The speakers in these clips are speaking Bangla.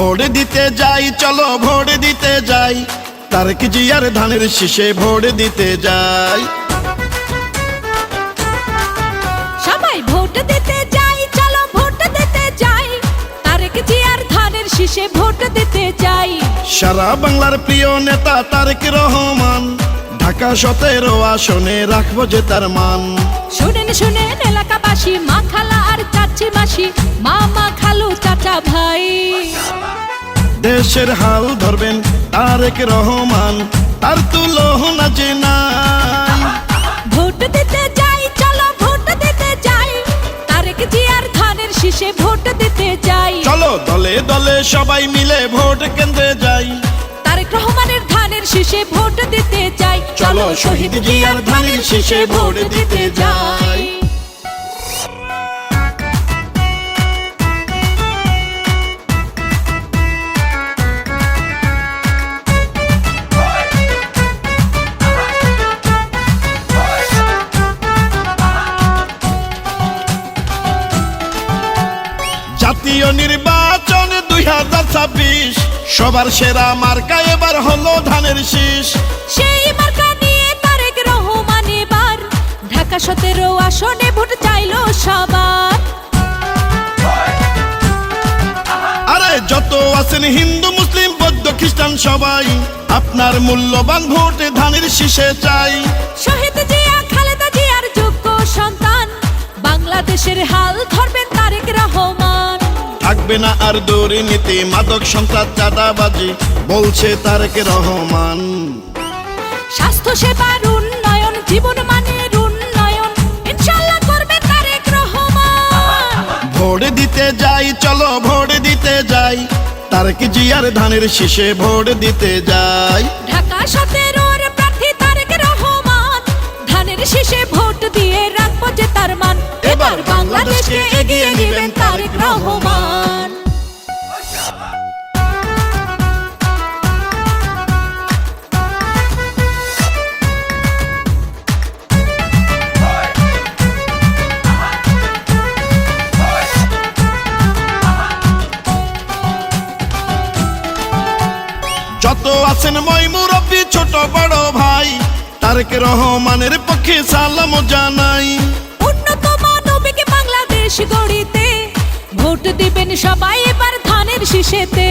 ভোট দিতে যাই চলো ভোট দিতে যাই। তারেক জিয়ার ধানের শীষে ভোট দিতে যাই। সবাই ভোট দিতে যাই চলো ভোট দিতে যাই। তারেক জিয়ার ধানের শীষে ভোট দিতে যাই। সারা বাংলার প্রিয় নেতা তারেক রহমান ঢাকা সতেরো আসনে রাখব যে তার মান। শুনেন শুনেন এলাকাবাসী মা খালা আর চাচি মাসি মামা খালু চাচা ভাই। দেশের হাল ধরবেন তারেক রহমান তার তুলনা যে নাই। ভোট দিতে যাই চলো ভোট দিতে যাই। তারেক জিয়ার ধানের শীষে ভোট দিতে যাই। চলো দলে দলে সবাই মিলে ভোট কেন্দ্রে যাই। তারেক রহমানের ধানের শীষে ভোট দিতে যাই। চলো শহীদ জিয়ার ধানের শীষে ভোট দিতে যাই। জাতীয় নির্বাচন দুই হাজার ছাব্বিশ। সবার সেরা মার্কা এবার হলো ধানের শীষ। সেই মার্কা নিয়ে তারেক রহমান এবার। ঢাকা সতেরো আসনে ভোট চাইলো সবার। আরে যত আছেন হিন্দু মুসলিম বৌদ্ধ খ্রিস্টান সবাই আপনার মূল্যবান ভোট ধানের শীষে চাই। শহীদ জিয়া খালেদা জিয়ার যোগ্য সন্তান। বাংলাদেশের হাল ধরবেন তারেক রহমান। থাকবে না আর দুর্নীতি মাদক সন্ত্রাস চাঁদাবাজি বলছে তারেক রহমান। স্বাস্থ্য সেবার উন্নয়ন জীবন মানের উন্নয়ন ইনশাল্লাহ করবে তারেক রহমান। ভোট দিতে যাই চলো ভোট দিতে যাই। তারেক জিয়ার ধানের শীষে ভোট দিতে যাই। ঢাকা সতেরোর যত আছেন মই মুরব্বী ছোট বড় ভাই তারেক রহমানের পক্ষে সালাম জানাই। উন্নত মানবিক বাংলাদেশ গড়িতে ভোট দিবেন সবাই এবার ধানের শীষেতে।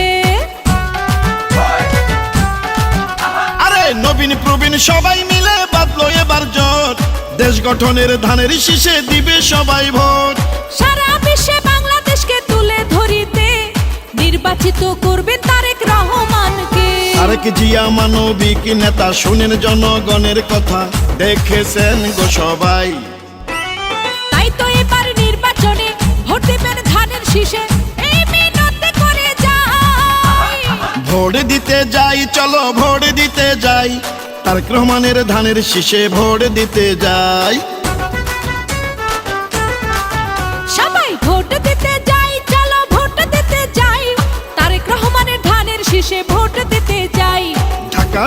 আরে নবীন প্রবীণ সবাই মিলে বাদলো এবার জোট। দেশ গঠনের ধানের শীষে দিবে সবাই ভোট। সারা বিশ্বে বাংলাদেশকে তুলে ধরিতে নির্বাচিত করবেন তারেক রহমানকে তারেক জিয়া মানবিক নেতা শুনেন জনগণের কথা দেখেছেন গো সবাই। তাই তো এবার নির্বাচনে ভোট দিবেন ধানের শীষে ভোট দিতে যাই চলো ভোট দিতে যাই তারেক রহমানের ধানের শীষে ভোট দিতে যাই।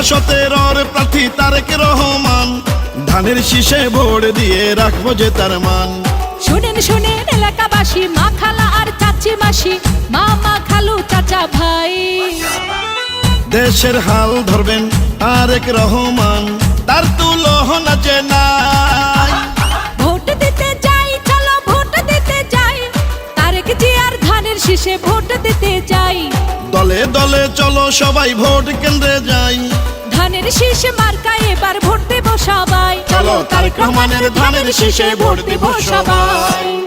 সতেরোর প্রার্থী তারেক রহমান। ধানের শীষে ভোট দিয়ে রাখব যে তার মান। শুনেন শুনেন এলাকাবাসী মা খালা আর চাচি মাসি মামা খালু চাচা ভাই। দেশের হাল ধরবেন তারেক রহমান তার তুলনা যে নাই। ভোট দিতে যাই চলো ভোট দিতে যাই তারেক জিয়ার ধানের শীষে ভোট দিতে যাই। দলে দলে চলো সবাই ভোট কেন্দ্রে যাই। ধানের শীষে মার্কা এবার ভোট দেব সবাই। চলো তার ধানের শীষে ভোট দেব সবাই।